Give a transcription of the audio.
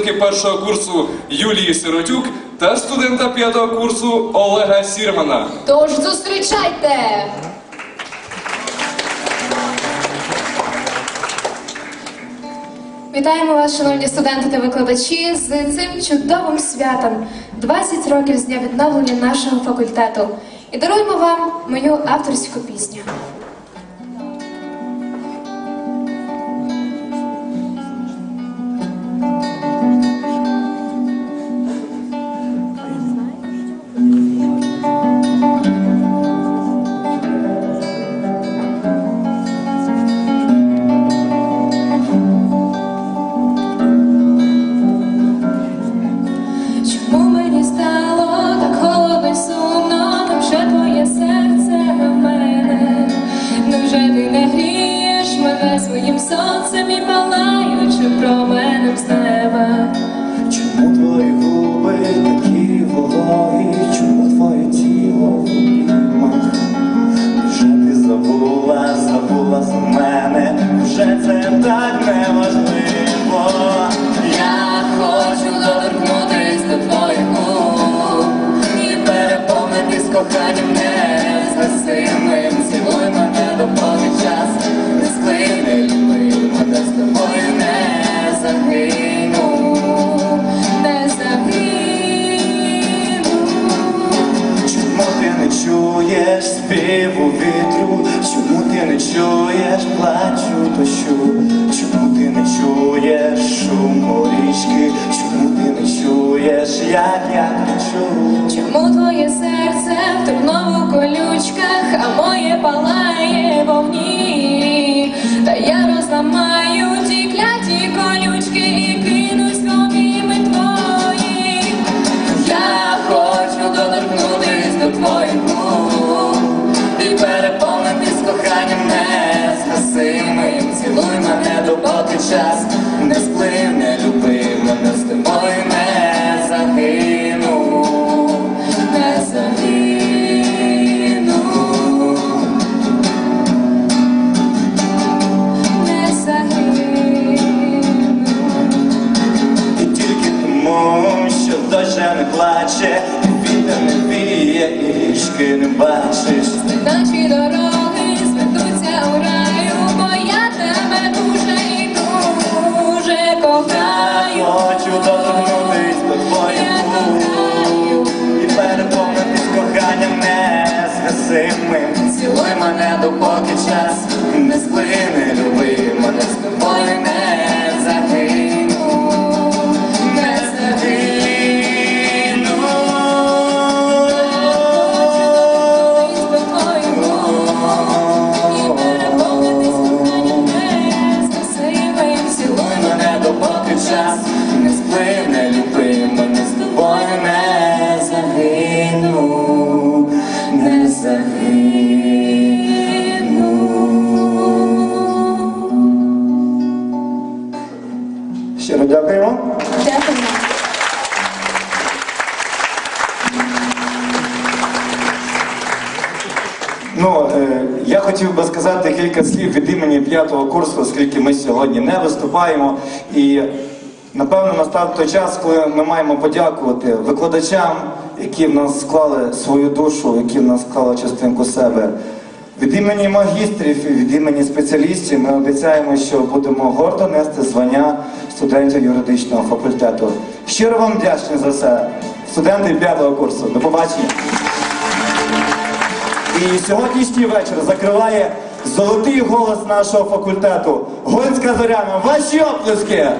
першого курсу Юлії Сиротюк та студента п'ятого курсу Олега Сірмана. Тож зустрічайте! Вітаємо вас, шановні студенти та викладачі, з цим чудовим святом 20 років з дня відновлення нашого факультету. І даруємо вам мою авторську пісню. Сонцем і палаючи променем з неба? Чому твої губи такі вологі? Чому твоє тіло в обіймах? Вже ти забула, забула за мене, вже це так неважливо. Я хочу доторкнутись до твоїх губ І переповнитись коханням незгасимим. Співу вітру? Чому ти не чуєш плачу дощу? Чому ти не чуєш шуму річки? Чому ти не чуєш, як я кричу? Чому твоє серце в тернову колючках, а моє палає вогні? Та я розламаю не плаче, вітер не віє, і річки не бачиш. Наші дороги зведуться у раю, бо я тебе дуже і дуже Я кохаю. хочу доторкнутись до твоїх губ і переповнитись коханням незгасимим. Цілуй мене, допоки час не сплине, люби мене з тобою не час не сплине, люби мене з тобою не загину, не загину. Щиро дякуємо. Дякую. Ну, е, я хотів би сказати кілька слів від імені п'ятого курсу, оскільки ми сьогодні не виступаємо. І напевно настав той час, коли ми маємо подякувати викладачам, які в нас склали свою душу, які в нас склали частинку себе. Від імені магістрів і від імені спеціалістів ми обіцяємо, що будемо гордо нести звання студентів юридичного факультету. Щиро вам вдячні за це, студенти п'ятого курсу. До побачення. І сьогоднішній вечір закриває золотий голос нашого факультету. Гонська Зоряна. Ваші оплески!